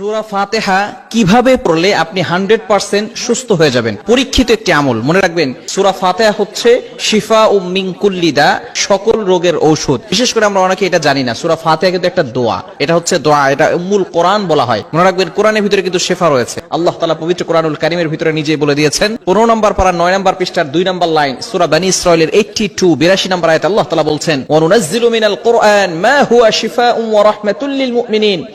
সুরা ফাতেহা কীভাবে পড়লে আপনি হান্ড্রেড পার্সেন্ট সুস্থ হয়ে যাবেন? পরীক্ষিত একটি আমল, মনে রাখবেন, সুরা ফাতেহা হচ্ছে শিফা ও মিঙ্কুল্লিদা সকল রোগের ঔষধ। বিশেষ করে আমরা অনেকে এটা জানি না, সুরা ফাতেহা কিন্তু একটা দোয়া। এটা হচ্ছে দোয়া, এটা মূল কোরআন বলা হয়। মনে রাখবেন, কোরআনের ভিতরে কিন্তু শেফা রয়েছে। আল্লাহ তালা পবিত্র কোরআনুল কারিমের ভিতরে নিজেই বলে দিয়েছেন, পনেরো নম্বর পারা, নয় নম্বর পৃষ্ঠার দুই নম্বর লাইন, সুরা বানি ইসরায়েলের এইটটি টু বিরাশি নম্বর আয়াত আল্লাহ তালা বলছেন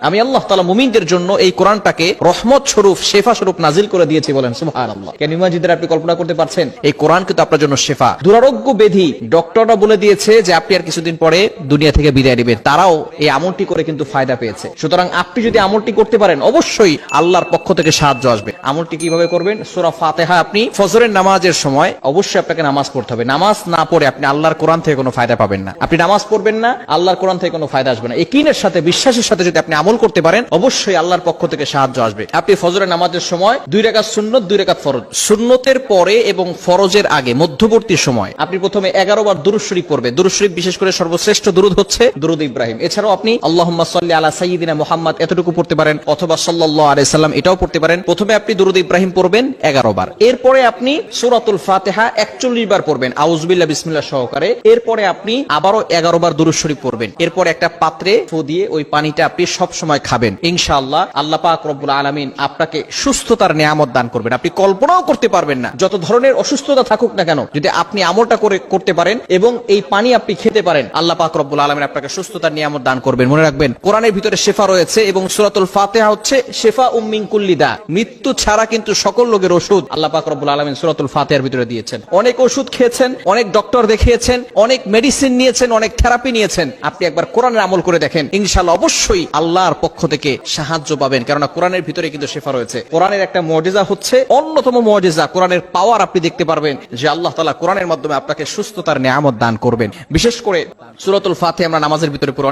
আমি আল্লাহ তাআলা মুমিনদের জন্য এই কোরআনটাকে রহমত স্বরূপ, শেফা স্বরূপ নাজিল করে দিয়েছি বলেন, সুবহানাল্লাহ। কেন ইমাজিদের আপনি কল্পনা করতে পারছেন? এই কোরআন কিন্তু আপনার জন্য শেফা। দুরারোগ্য ব্যাধি ডক্টররা বলে দিয়েছে যে আপনি আর কিছুদিন পরে দুনিয়া থেকে বিদায় নেবেন। তারাও এই আমলটি করে কিন্তু ফায়দা পেয়েছে। সুতরাং আপনি যদি আমলটি করতে পারেন, অবশ্যই আল্লাহর পক্ষ থেকে সাহায্য আসবে। আমলটি কীভাবে করবেন? সূরা ফাতিহা আপনি ফজরের নামাজের সময় অবশ্যই আপনাকে নামাজ পড়তে হবে। নামাজ না পড়ে আপনি আল্লাহর কোরআন থেকে কোনো ফায়দা পাবেন না। আপনি নামাজ পড়বেন না, আল্লাহর কোরআন থেকে কোনো ফায়দা আসবে না। একিনের সাথে, বিশ্বাসের সাথে যদি আপনি আমল করতে পারেন, অবশ্যই আল্লাহর পক্ষ থেকে সাহায্য আসবে। আপনি ফজরের নামাজের সময় দুই রেখাত সুন্নত, দুই রেখাত ফরজ। সুন্নতের পরে এবং ফরজের আগে, মধ্যবর্তী সময় আপনি প্রথমে এগারো বার দুরুদ শরীফ পড়বে দুরুদ শরীফ বিশেষ করে সর্বশ্রেষ্ঠ দুরুদ হচ্ছে দুরুদ ইব্রাহিম। এছাড়াও আপনি আল্লাহ সাল্লি আলা সাইয়্যিদিনা মুহাম্মদ এতটুকু পড়তে পারেন, অথবা সাল্লাল্লাহু আলাইহি সাল্লাম এটাও পড়তে পারেন। প্রথমে আপনি দুরুদ ইব্রাহিম পড়বেন, এগারো বার। এরপরে আপনি সূরাতুল ফাতিহা একচল্লিশ বার পড়বেন। আউযুবিল্লাহ, বিসমিল্লাহ সহকারে। এরপরে আপনি আবারও এগারো বার দুরুদ শরীফ পড়বেন। এরপর একটা পাত্রে ফু দিয়ে ওই পানিটা আপনি সব সময় খাবেন। ইনশাআল্লাহ আল্লাহ পাক রব্বুল আলামিন আপনাকে সুস্থতার নিয়ামত দান করবেন। আপনি কল্পনাও করতে পারবেন না। যত ধরনের অসুস্থতা থাকুক না কেন, যদি আপনি আমলটা করে, করতে পারেন এবং এই পানি আপনি খেতে পারেন, আল্লাহ পাক রব্বুল আলামিন আপনাকে সুস্থতার নিয়ামত দান করবেন। মনে রাখবেন, কোরআনের ভিতরে শেফা রয়েছে এবং সুরাতুল ফাতেহা হচ্ছে শেফা উম্মিং কুল্লিদা মৃত্যু ছাড়া কিন্তু সকল রোগের ওষুধ আল্লাহ পাক আলামিন সূরাতুল ফাতিহার ভিতরে দিয়েছেন। অনেক ওষুধ খেয়েছেন, অনেক ডক্টর দেখিয়েছেন, অনেক মেডিসিন নিয়েছেন, অনেক থেরাপি নিয়েছেন। আপনি একবার কোরআনের আমল করে দেখেন, ইনশাআল্লাহ অবশ্যই আল্লাহর পক্ষ থেকে সাহায্য পাবেন, কেননা কোরআনের ভিতরে কিন্তু শেফা রয়েছে। কোরআনের একটা মজেজা হচ্ছে, অন্যতম মজেজা, কোরআনের পাওয়ার আপনি দেখতে পারবেন, যে আল্লাহ তাআলা কোরআনের মাধ্যমে আপনাকে সুস্থতার নিয়ামত দান করবেন। বিশেষ করে সূরাতুল ফাতিহা আমরা নামাজের ভিতরে পুরো